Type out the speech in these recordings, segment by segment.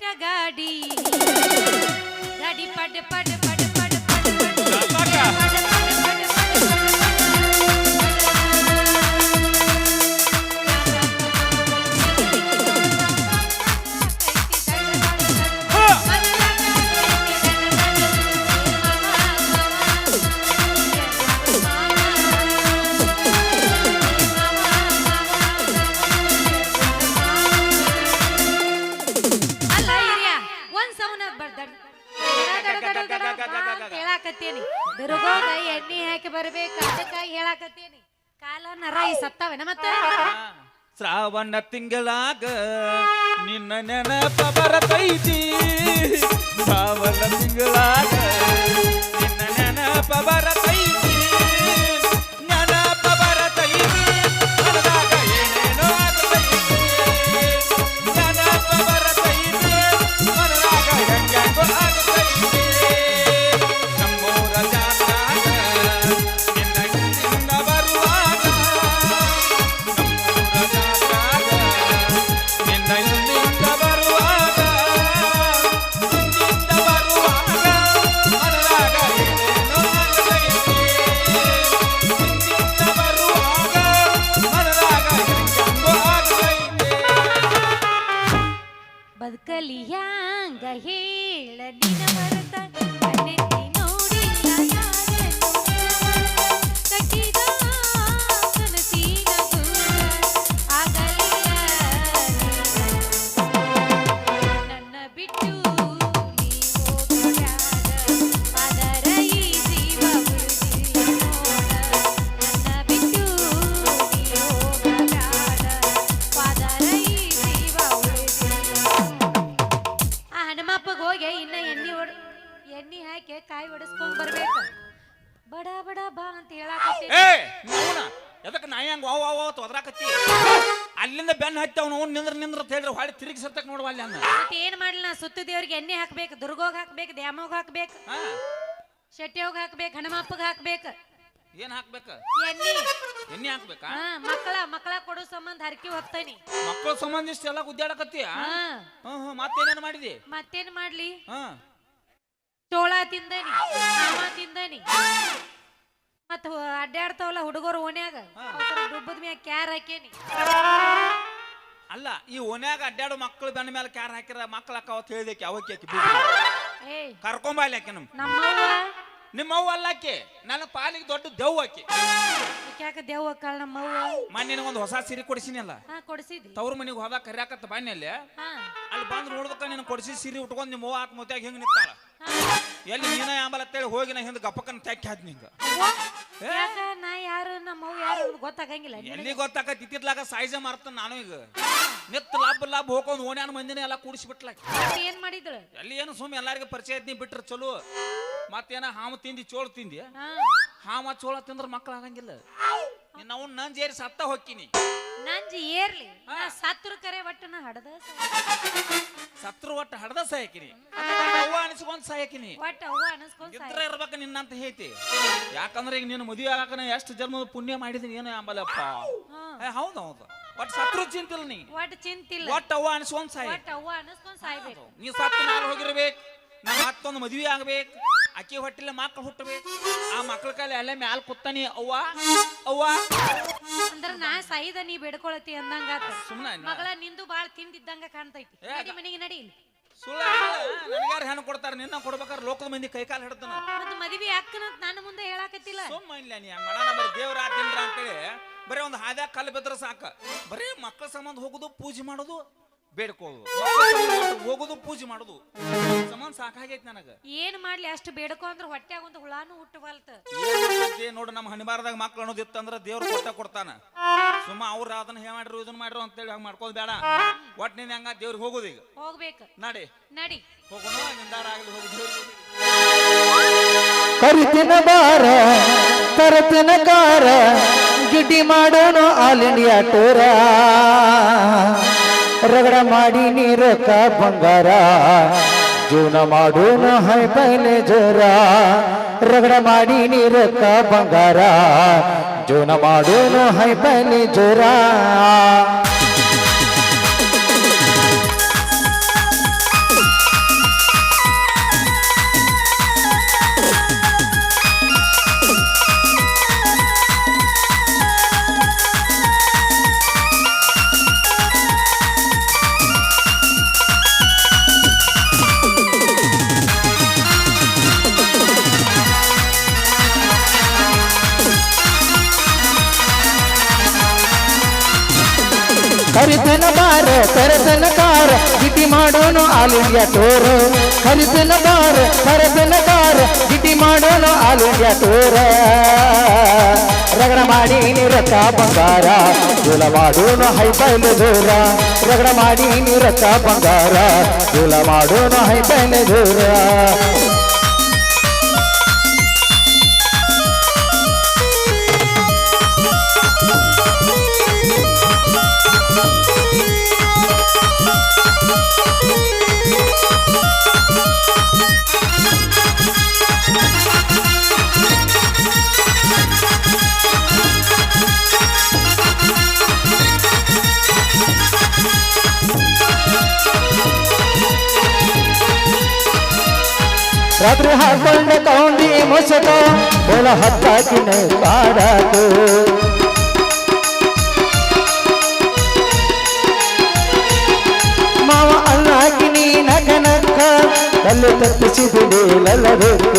ಬಿಟ್ಟ ಗಾಡಿ ಗಾಡಿ ಪಡ್ ಪಡ್? ಪಡ್ ಪಡ್ ಪಡ್ ಪಡ್ ಎಣ್ಣೆ ಹಾಕಿ ಬರ್ಬೇಕು, ಅದಕ್ಕಾಗಿ ಹೇಳಾಕತ್ತೇನಿ. ಕಾಲ ನರ ಈ ಸತ್ತಾವೇನ ಮತ್ತೆ ಶ್ರಾವಣ ತಿಂಗಳಾಗ ನಿನ್ನ ನೆನಪ ಬರತೈತಿ. ಶ್ರಾವಣ ತಿಂಗಳಾಗ ನಿನ್ನ ನೆನಪ ಬರತೈತಿ. ಆ ಹನುಮಪ್ಪಗೆ ಹೋಗಿ ಇನ್ನ ಎಣ್ಣೆ ಹೊಡ್ ಎಣ್ಣೆ ಹಾಕಿ ಕಾಯಿ ಹೊಡಿಸ್ಕೊಂಡ್ ಬರ್ಬೇಕು. ಬಡ ಬಡ ಬಾ ಅಂತ ಹೇಳಾಕತ್ತಿ ಏ ನೋಣ ಎದಕ್ಕೆ ನಾಯಿ ಹಂಗ ವಾವ್ ವಾವ್ ಅಂತ ಒದ್ರಾಕತ್ತಿ? ಅಲ್ಲಿಂದ ಬೆನ್ನ ಹತ್ತವ್ ಅವ್ನು ನಿಂದ್ರ ನಿಂದ್ರ ಅಂತ ಹೇಳಿದ್ರೆ ಹೊಳಿ ತಿರುಗಿ ಸತ್ತಕ್ ನೋಡುವ ಅಲ್ಲಿ ಅಂದ. ಮತ್ತೆ ಏನ್ ಮಾಡ್ಲಿ ನಾ ಸುತ್ತ ದೇವ್ರಿಗೆ ಎಣ್ಣೆ ಹಾಕ್ಬೇಕು ದುರ್ಗೋಗ್ ಹಾಕ್ಬೇಕು ದ್ಯಾಮೋಗ್ ಹಾಕ್ಬೇಕು ಶೆಟ್ಟಿ ಶೆಟ್ಟಿಯೋಗ್ ಹಾಕ್ಬೇಕು ಹನುಮಪ್ಪಗ್ ಹಾಕ್ಬೇಕು. ಏನ್ ಹಾಕ್ಬೇಕ? ಎಣ್ಣೆ. ಎಣ್ಣೆ ಹಾಕ್ಬೇಕಾ? ಹಾ ಮಕ್ಕಳ ಮಕ್ಕಳ ಕೊಡೋ ಸಂಬಂಧ ಹರಕಿ ಹೋಗ್ತಾನಿ. ಮಕ್ಕಳ ಸಂಬಂಧ ಇಷ್ಟ ಎಲ್ಲ ಹಾ. ಹ್ಮ್ ಮತ್ತೇನೇನು ಮಾಡಿದಿ? ಮತ್ತೇನ್ ಮಾಡ್ಲಿ? ಹಾ. ಚೋಳ ತಿಂದನಿ ಹಾವ ತಿಂದನಿ. ಮತ್ತ ಅಡ್ಡಾಡ್ತಾವಲ್ಲ ಹುಡುಗರು ಓಣ್ಯಾಗ? ಡುಬ್ಬದ ಮ್ಯಾಗ ಕ್ಯಾರ್ ಹಾಕೇನಿ ಅಲ್ಲ ಈ ಓನ್ಯಾಗ ಅಡ್ಡಾಡೋ ಮಕ್ಕಳು ಬೆನ್ನ ಮೇಲೆ ಕ್ಯಾರ್ ಹಾಕಿರ ಮಕ್ಳಕ್ಕ ಅಕ್ಕ ಅವತ್ತು ಹೇಳಿದಕ್ಕೆ ಅವಕ್ಕೆ ಕರ್ಕೊಂಬ ಅಲ್ಲಿ ಆಕೆ ನಮ್ ನಮ್ಮವ್ವ ನಿಮ್ಮ ಅವ್ವ ಅಲ್ಲ ಆಕೆ ನನ್ನ ಪಾಲಿಗೆ ದೊಡ್ಡ ದೆವ್ವ ಆಕೆ. ಯಾಕ ದೇವ್ ಅಕ್ಕಾಳ ನಮ್ಮವ್ವ ಮೊನ್ನೆ ನಿನಗೊಂದು ಹೊಸ ಸೀರೆ ಕೊಡಿಸಿನಿ ಅಲ್ಲ? ಹಾ ಕೊಡ್ಸಿದ್ರಿ ತವ್ರ ಮನೆಗೆ ಹೋದಾಗ ಕರ್ಯಾಕತ್ತ ಬನ್ನಿ ಅಲ್ಲಿ. ಹಾ. ಅಲ್ಲಿ ಬಂದು ನೋಡ್ಬೇಕ ನಿನ್ನ ಕೊಡಿಸಿ ಸೀರೆ ಉಟ್ಕೊಂಡು ನಿಮ್ಮ ಅವ್ವ ಆತ್ಮಹತ್ಯಾಗ ಹಿಂಗೆ ನಿಂತಾಳ. ಎಲ್ಲಿ ನೀನ ಆಂಬಲ ಅಂತೇಳಿ ಹೋಗಿ ನಾ ಹಿಂದೆ ಗಪ್ಪಕ್ಕನ ತೆಕ್ಕಿ ಹಾದ್? ನಿಂಗ ಯಾಕ ನಾ ಯಾರು ನಮ್ಮವ್ವ ಯಾರು ಅಂತ ಗೊತ್ತಾಗಂಗಿಲ್ಲ? ಎಲ್ಲಿ ಗೊತ್ತಾಕತ್? ಇತ್ತಿದ್ಲಾಗ ಸಾಯ್ಜ ಮಾರ್ತ ನಾನು ಈಗ. ನಿತ್ ಲಾಭ ಲಾಭ ಹೋಗ್ಕೊಂಡು ಓಣ್ಯಾನ ಮಂದಿನ ಎಲ್ಲ ಕೂಡಿಸ್ಬಿಟ್ಲ ಮತ್ತೆ ಏನ್ ಮಾಡಿದ್ರು ಎಲ್ಲಿ ಏನು ಸುಮ್ ಎಲ್ಲಾರಿಗೂ ಪರಿಚಯ ಐತಿ ಬಿಟ್ರೆ ಚಲೋ. ಮತ್ತೇನ ಹಾಮ ತಿಂದಿ ಚೋಳ ತಿಂದಿ? ಹಾಮ ಚೋಳ ತಿಂದ್ರ ಮಕ್ಕಳ ಆಗಂಗಿಲ್ಲ. ನಿನ್ನ ಅವ್ನು ಏರಿ ಜೇರಿ ಸತ್ತ ಹೊಕ್ಕಿನಿ. ನಂಜಿ ಏರ್ಲಿ. ಸತ್ರು ಕರೆ ಒಟ್ಟು ಹಡದ ಸತ್ರು ಒಟ್ಟು ಹಡದ ಸಾಯಕಿನಿ ಅವ್ವ ಅನಿಸ್ಕೊಂಡ್ ಸಾಯಕಿನಿ ಒಟ್ಟು ಅವ್ವ ಅನಿಸ್ಕೊಂಡ್. ಇದ್ರ ಇರ್ಬೇಕ ನಿನ್ನಂತ ಹೇಳ್ತಿ ಯಾಕಂದ್ರೆ ಈಗ ನೀನು ಮದುವೆ ಆಗಾಕ ಎಷ್ಟು ಜನ್ಮದ ಪುಣ್ಯ ಮಾಡಿದೀನಿ ಏನು ಅಂಬಲಪ್ಪ. ಏ ಹೌದು ಹೌದು. ಒಟ್ಟು ಸತ್ರು ಚಿಂತಿಲ್ಲ ನೀ. ಒಟ್ಟು ಚಿಂತಿಲ್ಲ. ಒಟ್ಟ ಅವ್ವ ಅನಿಸ್ಕೊಂಡ್ ಸಾಯ ಒಟ್ಟು ಅವ್ವ ಅನಿಸ್ಕೊಂಡ್ ಸಾಯ್ಬೇಕು ನೀ ಸತ್ತು ನಾಲ್ ಹೋಗಿರ್ಬೇಕು. ನಾ ಮತ್ತೊಂದು ಮದುವೆ ಆಗ್ಬೇಕು. ಅಕ್ಕಿ ಹೊಟ್ಟಿಲ್ಲ ಮಕ್ಳು ಹುಟ್ಟಬೇಕು ಆ ಮಕ್ಳ ಕಾಲ ಅಲ್ಲೇ ಮ್ಯಾಲ ಕುತ್ತಾನಿ ಅವ್ವ ಅವ್ವ. ಅಂದ್ರ ನಾ ಸಾಯಿದ ನೀ ಬೇಡ್ಕೊಳತಿ ಅಂದಂಗಾತ ಸುಮ್ಮನೆ ಮಗಳ ನಿಂದು ಬಾಳ ತಿಂದಿದ್ದಂಗ ಕಾಣ್ತೈತಿ. ಏ, ನಡಿ ಮನೆಗೆ ನಡಿ ಇಲ್ಲಿ. ಸುಳ್ಳು ನನಗ್ಯಾರು ಹೆಣ್ಣು ಕೊಡ್ತಾರ ನಿನ್ನ ಕೊಡ್ಬೇಕಾದ್ರೆ ಲೋಕದ ಮಂದಿ ಕೈ ಕಾಲು ಹಿಡ್ತಾನ ಮತ್ತ ಮದ್ವಿ ಅಕ್ಕನಂತ ನನ್ನ ಮುಂದೆ ಹೇಳಾಕತ್ತಿಲ್ಲ. ಸುಮ್ಮ ಇಲ್ಲ ನೀ. ಹಂಗ್ ಮಾಡೋಣ ಬರೀ ದೇವ್ರ ಆದ್ದಿಲ್ರ ಅಂತೇಳಿ ಬರೀ ಒಂದು ಹಾದ್ಯಾಗ ಕಲ್ಲು ಬಿದ್ರೆ ಸಾಕ. ಬರೀ ಮಕ್ಕಳ ಸಂಬಂಧ ಹೋಗುದು ಪೂಜೆ ಮಾಡೋದು. ಬೇಡ್ಕೋದು ಹೋಗೋದು ಪೂಜೆ ಮಾಡೋದು. ಸಮಾನ್ ಸಾಕಾಗೈತಿ ನನಗ. ಏನ್ ಮಾಡ್ಲಿ ಅಷ್ಟು ಬೇಡಕೋ ಅಂದ್ರ ಹೊಟ್ಯಾಗ ಒಂದು ಹುಳಾನು ಹುಟ್ಟವಲ್ತ. ಏನ್ ನೋಡು ನಮ್ಮ ಹಣಿಬಾರದಾಗ ಮಕ್ಳು ಅನ್ನೋದಿತ್ತಂದ್ರ ದೇವ್ರ ಕೊಟ್ಟ ಕೊಡ್ತಾನ. ಸುಮ್ಮ ಅವ್ರ ಅದನ್ನ ಹೇ ಮಾಡ್ರು ಇದನ್ನ ಮಾಡ್ರು ಅಂತೇಳಿ ಹಂಗ ಮಾಡ್ಕೋದ್ ಬೇಡ. ಒಟ್ ನೀನ್ ಹಂಗ ದೇವ್ರಿಗೆ ಹೋಗೋದು ಈಗ. ಹೋಗ್ಬೇಕು. ನಡಿ. ನಡಿ. ಹೋಗೋಣ ನಿಂದಾರ ಆಗಲಿ ಹೋಗಿ ದೇವ್ರಿಗೆ ಹೋಗಿ. ಕರಿತಿನ ಬಾರ ತರತಿನ ಕಾರ ಗಿಡ್ಡಿ ಮಾಡೋಣ ಆಲ್ ಇಂಡಿಯಾ ಟೂರ. ರಗಡ ಮಾಡಿ ನೀರಕ್ಕ ಬಂಗಾರ. ಜೀವನ ಮಾಡೋಣ ಹೈ ಪೈಲೆ ಜರ ರಗಡ ಮಾಡಿ ನೀರಕ್ಕ ಬಂಗಾರ. ಜೀವನ ಮಾಡೋಣ ಹೈ ಪೈಲೆ ಜೋರ ಕರಿತನ ಬಾರ, ಕರೆತನ ಕಾರ, ಗಿಟಿ ಮಾಡೋನು ಆಲ್ ಇಂಡಿಯಾ ಟೋರ್ ಕರಿತನ ಬಾರ, ಕರೆತನ ಕಾರ, ಗಿಟಿ ಮಾಡೋನು ಆಲ್ ಇಂಡಿಯಾ ಟೋರ್ ರಗಡ ಮಾಡಿ ನಿರತ ಬಂಗಾರ, ಜೂಲ ಮಾಡೋನು ಹೈಬೈಲ್ ದೂರ ರಗಡ ಮಾಡಿ ನಿರತ ಬಂಗಾರ, ಜೂಲ रघुहा कुंड कौंडी मुसको बोला हत्या कि नहीं पारा तू ಮಾವ ಅನ್ನಾಗಿ ನೀ ನಗ ನಕ್ಕ ಕಲ್ಲು ತಪ್ಪಿಸಿದುಡು ಲಲಬೇಕು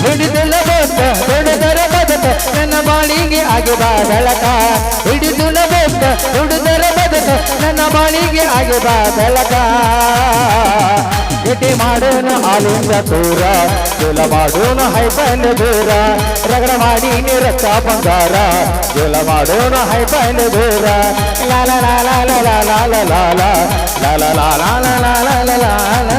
ಹಿಡಿದಲಬೇಕ ನನ್ನ ಬಾಳಿಗೆ ಆಗಿದ ಬೆಳಕ ಹಿಡಿದು ಬೇಕ ದುಡಿದರ ಬದುಕ ನನ್ನ ಬಾಳಿಗೆ ಆಗಿದ ಬೆಳಕ ಗಟ್ಟಿ ಮಾಡೋನು ಹಾಲಿಂದ ದೂರ ಜೋಲ ಮಾಡೋನು ಹೈಬೈಲ್ ದೂರ ರಗಡ ಮಾಡಿ ನಿರಕ್ಕ ಬಂಗಾರ ಜೋಲ ಮಾಡೋನು ಹೈಬೈಲ್ ದೂರ ಲಾಲ ಲಾಲ ಲಾಲ ಲಾಲ ಲಾಲ ಲಾಲ ಲಾಲ ಲಾಲ ಲಾಲ ಲಾಲ